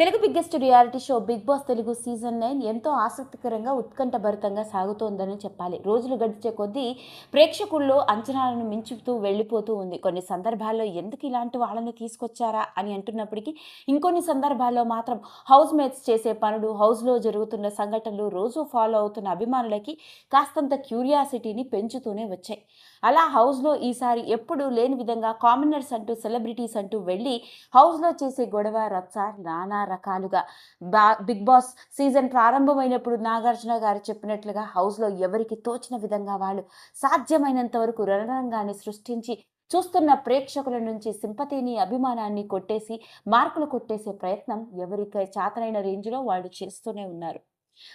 Telugu biggest reality show Bigg Boss Telugu season nine ఎంతో ఆసక్తికరంగా ఉత్కంఠభరితంగా సాగుతోందని చెప్పాలి. రోజులు గడిచే కొద్దీ ప్రేక్షకుల్లో అంచనాలను మించుతూ వెళ్ళిపోతూ ఉంది. కొన్ని సందర్భాల్లో ఎందుకు ఇలాంటి వాళ్ళని తీసుకొచ్చారా అని అంటున్నప్పటికీ ఇంకొన్ని సందర్భాల్లో మాత్రం హౌస్ మేట్స్ చేసే పనులు హౌస్లో జరుగుతున్న సంఘటనలు రోజు ఫాలో అవుతున్న అభిమానులకి కాస్తంత క్యూరియాసిటీని పెంచుతూనే వచ్చాయి. అలా హౌస్లో ఈసారి ఎప్పుడు లేని విధంగా కామనర్స్ అంటూ సెలబ్రిటీస్ అంటూ వెళ్ళి హౌస్లో చేసే గొడవ రచ్చ నానా రకాలుగా. బా బిగ్ బాస్ సీజన్ ప్రారంభమైనప్పుడు నాగార్జున గారు చెప్పినట్లుగా హౌస్లో ఎవరికి తోచిన విధంగా వాళ్ళు సాధ్యమైనంత వరకు రణరంగాన్ని సృష్టించి చూస్తున్న ప్రేక్షకుల నుంచి సింపతిని అభిమానాన్ని కొట్టేసి మార్కులు కొట్టేసే ప్రయత్నం ఎవరికై చాతనైన రేంజ్లో వాళ్ళు చేస్తూనే ఉన్నారు.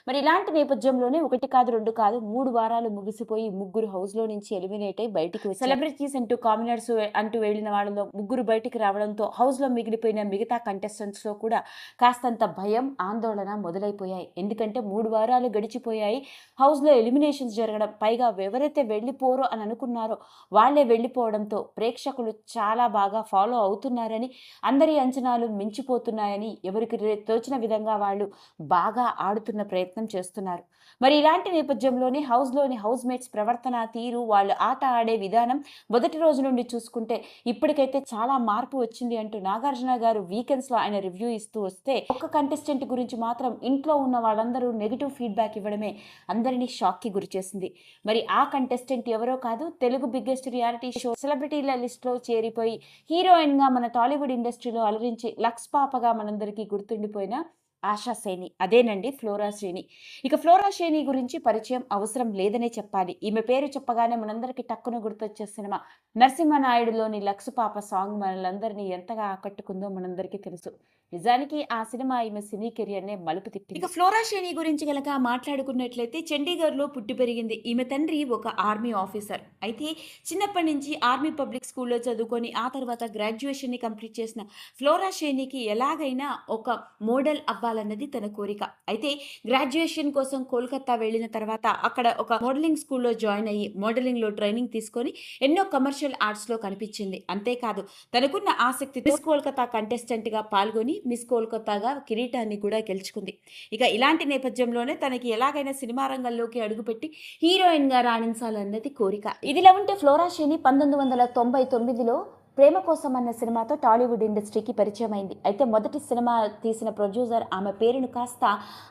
మరి ఇలాంటి నేపథ్యంలోనే ఒకటి కాదు రెండు కాదు మూడు వారాలు ముగిసిపోయి ముగ్గురు హౌస్లో నుంచి ఎలిమినేట్ అయి బయటికి సెలబ్రిటీస్ అంటూ కామినర్స్ అంటూ వెళ్ళిన వాళ్ళలో ముగ్గురు బయటికి రావడంతో హౌస్లో మిగిలిపోయిన మిగతా కంటెస్టెంట్స్లో కూడా కాస్తంత భయం ఆందోళన మొదలైపోయాయి. ఎందుకంటే మూడు వారాలు గడిచిపోయాయి. హౌస్లో ఎలిమినేషన్స్ జరగడం పైగా ఎవరైతే వెళ్ళిపోరో అని అనుకున్నారో వాళ్ళే వెళ్ళిపోవడంతో ప్రేక్షకులు చాలా బాగా ఫాలో అవుతున్నారని అందరి అంచనాలు మించిపోతున్నాయని ఎవరికి తోచిన విధంగా వాళ్ళు బాగా ఆడుతున్న ప్రయత్నం చేస్తున్నారు. మరి ఇలాంటి నేపథ్యంలోనే హౌస్లోని హౌస్ మేట్స్ ప్రవర్తన తీరు వాళ్ళు ఆట ఆడే విధానం మొదటి రోజు నుండి చూసుకుంటే ఇప్పటికైతే చాలా మార్పు వచ్చింది అంటూ నాగార్జున గారు వీకెండ్స్లో ఆయన రివ్యూ ఇస్తూ వస్తే ఒక్క కంటెస్టెంట్ గురించి మాత్రం ఇంట్లో ఉన్న వాళ్ళందరూ నెగిటివ్ ఫీడ్బ్యాక్ ఇవ్వడమే అందరినీ షాక్కి గురిచేసింది మరి ఆ కంటెస్టెంట్ ఎవరో కాదు తెలుగు బిగ్గెస్ట్ రియాలిటీ షో సెలబ్రిటీల లిస్ట్లో చేరిపోయి హీరోయిన్గా మన టాలీవుడ్ ఇండస్ట్రీలో అలరించి లక్స్ పాపగా మనందరికీ గుర్తుండిపోయిన ఆశా సేని. అదేనండి ఫ్లోరా శ్రేణి ఇక ఫ్లోరా శ్రేణి గురించి పరిచయం అవసరం లేదనే చెప్పాలి. ఈమె పేరు చెప్పగానే మనందరికీ టక్కున గుర్తొచ్చే సినిమా. నరసింహనాయుడులోని లక్సుపాప సాంగ్ మనలందరినీ ఎంతగా ఆకట్టుకుందో మనందరికీ తెలుసు. నిజానికి ఆ సినిమా ఈమె సినీ కెరియర్నే మలుపు తిప్పింది ఇక ఫ్లోరా శ్రేణి గురించి కనుక మాట్లాడుకున్నట్లయితే చండీగఢ్లో పుట్టి పెరిగింది. ఈమె తండ్రి ఒక ఆర్మీ ఆఫీసర్. అయితే చిన్నప్పటి నుంచి ఆర్మీ పబ్లిక్ స్కూల్లో చదువుకొని ఆ తర్వాత గ్రాడ్యుయేషన్ని కంప్లీట్ చేసిన ఫ్లోరా శ్రేణికి ఎలాగైనా ఒక మోడల్ అవ్వాలి చదవాలన్నది తన కోరిక. అయితే గ్రాడ్యుయేషన్ కోసం కోల్కతా వెళ్ళిన తర్వాత అక్కడ ఒక మోడలింగ్ స్కూల్లో జాయిన్ అయ్యి మోడలింగ్లో ట్రైనింగ్ తీసుకొని ఎన్నో కమర్షియల్ ఆర్ట్స్లో కనిపించింది. అంతేకాదు తనకున్న ఆసక్తి మిస్ కోల్కతా కంటెస్టెంట్గా పాల్గొని మిస్ కోల్కతాగా కిరీటాన్ని కూడా గెలుచుకుంది. ఇక ఇలాంటి నేపథ్యంలోనే తనకి ఎలాగైనా సినిమా రంగంలోకి అడుగుపెట్టి హీరోయిన్గా రాణించాలన్నది కోరిక. ఇదిలా ఉంటే ఫ్లోరా షేని పంతొమ్మిది వందల తొంభై తొమ్మిదిలో ప్రేమ కోసం అన్న సినిమాతో టాలీవుడ్ ఇండస్ట్రీకి పరిచయం అయింది అయితే మొదటి సినిమా తీసిన ప్రొడ్యూసర్ ఆమె పేరును కాస్త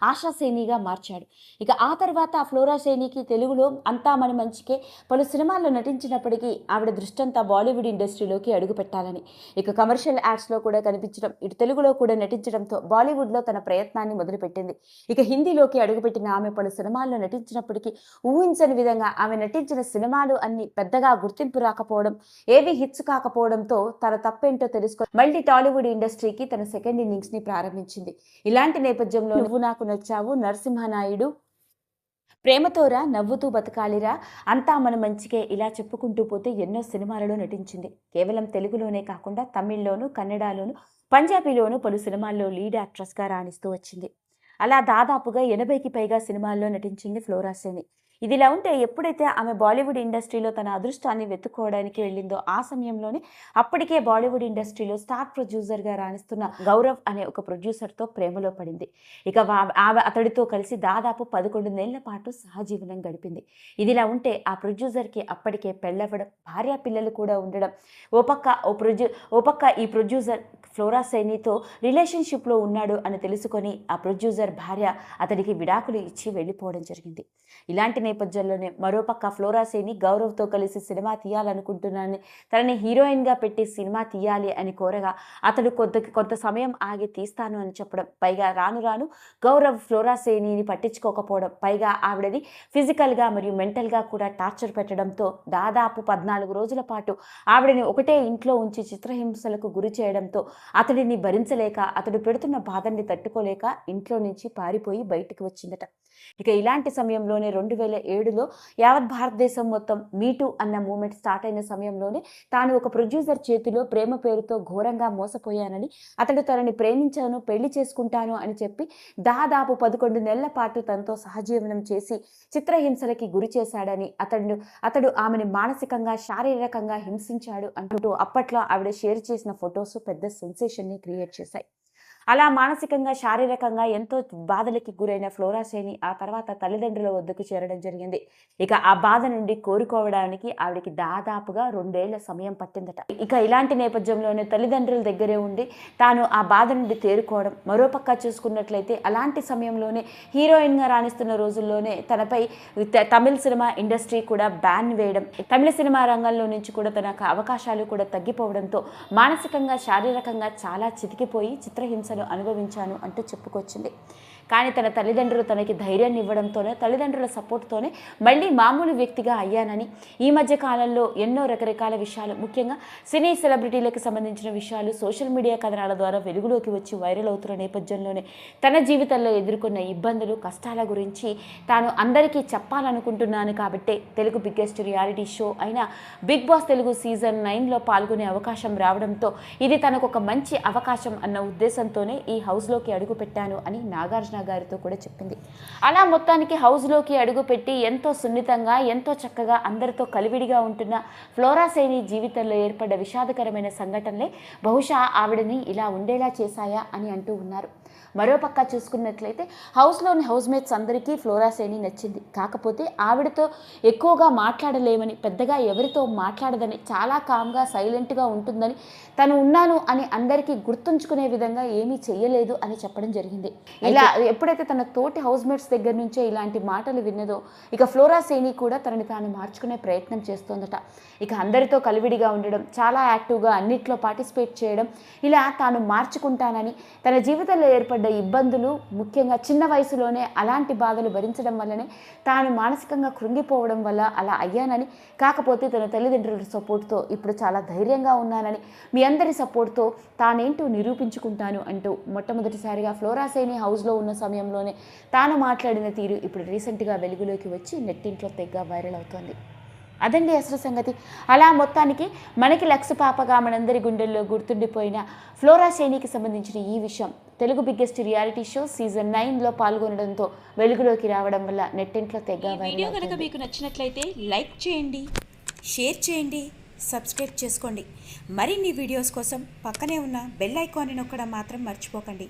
ఆశాసేనిగా మార్చాడు. ఇక ఆ తర్వాత ఫ్లోరా సేనికి తెలుగులో అంతా మన మంచికే పలు సినిమాల్లో నటించినప్పటికీ ఆవిడ దృష్టంతా బాలీవుడ్ ఇండస్ట్రీలోకి అడుగు పెట్టాలని ఇక కమర్షియల్ యాడ్స్లో కూడా కనిపించడం ఇటు తెలుగులో కూడా నటించడంతో బాలీవుడ్లో తన ప్రయత్నాన్ని మొదలుపెట్టింది. ఇక హిందీలోకి అడుగుపెట్టిన ఆమె పలు సినిమాల్లో నటించినప్పటికీ ఊహించని విధంగా ఆమె నటించిన సినిమాలు అన్ని పెద్దగా గుర్తింపు రాకపోవడం ఏవి హిట్స్ కాకపోవడంతో తన తప్పేంటో తెలుసుకొని మళ్ళీ టాలీవుడ్ ఇండస్ట్రీకి తన సెకండ్ ఇన్నింగ్స్ని ప్రారంభించింది. ఇలాంటి నేపథ్యంలో నువ్వు నాకు నచ్చావు నరసింహనాయుడు. ప్రేమతోరా నవ్వుతూ బతకాలిరా అంతా మన మంచికే ఇలా చెప్పుకుంటూ పోతే ఎన్నో సినిమాలలో నటించింది. కేవలం తెలుగులోనే కాకుండా తమిళ్ళోను కన్నడలోను పంజాబీలోను పలు సినిమాల్లో లీడ్ యాక్ట్రెస్గా రాణిస్తూ వచ్చింది. అలా దాదాపుగా ఎనభైకి పైగా సినిమాల్లో నటించింది ఫ్లోరా సేని. ఇదిలా ఉంటే ఎప్పుడైతే ఆమె బాలీవుడ్ ఇండస్ట్రీలో తన అదృష్టాన్ని వెతుక్కోవడానికి వెళ్ళిందో ఆ సమయంలోనే అప్పటికే బాలీవుడ్ ఇండస్ట్రీలో స్టార్ ప్రొడ్యూసర్గా రాణిస్తున్న గౌరవ్ అనే ఒక ప్రొడ్యూసర్తో ప్రేమలో పడింది. ఇక ఆమె అతడితో కలిసి దాదాపు పదకొండు నెలల పాటు సహజీవనం గడిపింది. ఇదిలా ఉంటే ఆ ప్రొడ్యూసర్కి అప్పటికే పెళ్ళవ్వడం భార్య పిల్లలు కూడా ఉండడం ఓ పక్క ఓ ప్రొడ్యూ ఓ పక్క ఈ ప్రొడ్యూసర్ ఫ్లోరా సైనితో రిలేషన్షిప్లో ఉన్నాడు అని తెలుసుకొని ఆ ప్రొడ్యూసర్ భార్య అతనికి విడాకులు ఇచ్చి వెళ్ళిపోవడం జరిగింది. ఇలాంటి నేపథ్యంలోనే మరోపక్క ఫ్లోరా సేని గౌరవ్తో కలిసి సినిమా తీయాలనుకుంటున్నానని తనని హీరోయిన్గా పెట్టి సినిమా తీయాలి అని కోరగా అతడు కొంత కొంత సమయం ఆగి తీస్తాను అని చెప్పడం పైగా రాను రాను గౌరవ్ ఫ్లోరా సేనిని పట్టించుకోకపోవడం పైగా ఆవిడని ఫిజికల్గా మరియు మెంటల్గా కూడా టార్చర్ పెట్టడంతో దాదాపు పద్నాలుగు రోజుల పాటు ఆవిడని ఒకటే ఇంట్లో ఉంచి చిత్రహింసలకు గురి చేయడంతో అతడిని భరించలేక అతడు పెడుతున్న బాధని తట్టుకోలేక ఇంట్లో నుంచి పారిపోయి బయటకు వచ్చిందట. ఇక ఇలాంటి సమయంలోనే రెండు వేల ఏడులో యావత్ భారతదేశం మొత్తం మీటూ అన్న మూమెంట్ స్టార్ట్ అయిన సమయంలోనే తాను ఒక ప్రొడ్యూసర్ చేతిలో ప్రేమ పేరుతో ఘోరంగా మోసపోయానని అతడు తనని ప్రేమించాను పెళ్ళి చేసుకుంటాను అని చెప్పి దాదాపు పదకొండు నెలల పాటు తనతో సహజీవనం చేసి చిత్రహింసలకి గురి చేశాడని అతడు అతడు ఆమెని మానసికంగా శారీరకంగా హింసించాడు అంటూ అప్పట్లో ఆవిడ షేర్ చేసిన ఫొటోస్ పెద్ద సెన్సేషన్ని క్రియేట్ చేశాయి. అలా మానసికంగా శారీరకంగా ఎంతో బాధలకి గురైన ఫ్లోరా ఆ తర్వాత తల్లిదండ్రుల వద్దకు చేరడం జరిగింది. ఇక ఆ బాధ నుండి కోరుకోవడానికి ఆవిడకి దాదాపుగా రెండేళ్ళ సమయం పట్టిందట. ఇక ఇలాంటి నేపథ్యంలోనే తల్లిదండ్రుల దగ్గరే ఉండి తాను ఆ బాధ నుండి తేరుకోవడం మరోపక్క చూసుకున్నట్లయితే అలాంటి సమయంలోనే హీరోయిన్గా రాణిస్తున్న రోజుల్లోనే తనపై తమిళ సినిమా ఇండస్ట్రీ కూడా బ్యాన్ వేయడం తమిళ సినిమా రంగంలో నుంచి కూడా తనకు అవకాశాలు కూడా తగ్గిపోవడంతో మానసికంగా శారీరకంగా చాలా చితికిపోయి చిత్రహింస హింసలు అనుభవించాను అంటూ చెప్పుకొచ్చింది. కానీ తన తల్లిదండ్రులు తనకి ధైర్యాన్ని ఇవ్వడంతోనే తల్లిదండ్రుల సపోర్ట్తోనే మళ్ళీ మామూలు వ్యక్తిగా అయ్యానని ఈ మధ్య కాలంలో ఎన్నో రకరకాల విషయాలు ముఖ్యంగా సినీ సెలబ్రిటీలకు సంబంధించిన విషయాలు సోషల్ మీడియా కథనాల ద్వారా వెలుగులోకి వచ్చి వైరల్ అవుతున్న నేపథ్యంలోనే తన జీవితంలో ఎదుర్కొన్న ఇబ్బందులు కష్టాల గురించి తాను అందరికీ చెప్పాలనుకుంటున్నాను కాబట్టే తెలుగు బిగ్గెస్ట్ రియాలిటీ షో అయిన బిగ్ బాస్ తెలుగు సీజన్ నైన్లో పాల్గొనే అవకాశం రావడంతో ఇది తనకు ఒక మంచి అవకాశం అన్న ఉద్దేశంతోనే ఈ హౌస్లోకి అడుగుపెట్టాను అని నాగార్జున గారితో కూడా చెప్పింది. అలా మొత్తానికి హౌస్లోకి అడుగుపెట్టి ఎంతో సున్నితంగా ఎంతో చక్కగా అందరితో కలివిడిగా ఉంటున్న ఫ్లోరాసేని జీవితంలో ఏర్పడ్డ విషాదకరమైన సంఘటనలే బహుశా ఆవిడని ఇలా ఉండేలా చేశాయా అని అంటూ ఉన్నారు. మరోపక్క చూసుకున్నట్లయితే హౌస్లోని హౌస్మేట్స్ అందరికీ ఫ్లోరా సేని నచ్చింది. కాకపోతే ఆవిడతో ఎక్కువగా మాట్లాడలేమని పెద్దగా ఎవరితో మాట్లాడదని చాలా కామ్గా సైలెంట్గా ఉంటుందని తను ఉన్నాను అని అందరికీ గుర్తుంచుకునే విధంగా ఏమీ చెయ్యలేదు అని చెప్పడం జరిగింది. ఇలా ఎప్పుడైతే తన తోటి హౌస్మేట్స్ దగ్గర నుంచే ఇలాంటి మాటలు విన్నదో ఇక ఫ్లోరా సేని కూడా తనని తాను మార్చుకునే ప్రయత్నం చేస్తోందట. ఇక అందరితో కలివిడిగా ఉండడం చాలా యాక్టివ్గా అన్నిట్లో పార్టిసిపేట్ చేయడం ఇలా తాను మార్చుకుంటానని తన జీవితంలో పడ్డ ఇబ్బందులు ముఖ్యంగా చిన్న వయసులోనే అలాంటి బాధలు భరించడం వల్లనే తాను మానసికంగా కృంగిపోవడం వల్ల అలా అయ్యానని కాకపోతే తన తల్లిదండ్రుల సపోర్ట్తో ఇప్పుడు చాలా ధైర్యంగా ఉన్నానని మీ అందరి సపోర్ట్తో తానేంటో నిరూపించుకుంటాను అంటూ మొట్టమొదటిసారిగా ఫ్లోరాసేని హౌస్లో ఉన్న సమయంలోనే తాను మాట్లాడిన తీరు ఇప్పుడు రీసెంట్గా వెలుగులోకి వచ్చి నెట్టింట్లో తెగ వైరల్ అవుతోంది. అదండి అసలు సంగతి. అలా మొత్తానికి మనకి లక్స్ పాపగా మనందరి గుండెల్లో గుర్తుండిపోయిన ఫ్లోరా శ్రేణికి సంబంధించిన ఈ విషయం. Telugu biggest reality show season నైన్లో పాల్గొనడంతో వెలుగులోకి రావడం వల్ల నెట్టింట్లో తెగ వీడియో కనుక. మీకు నచ్చినట్లయితే లైక్ చేయండి షేర్ చేయండి సబ్స్క్రైబ్ చేసుకోండి మరిన్ని వీడియోస్ కోసం పక్కనే ఉన్న బెల్ ఐకాన్ని నొక్కడం మాత్రం మర్చిపోకండి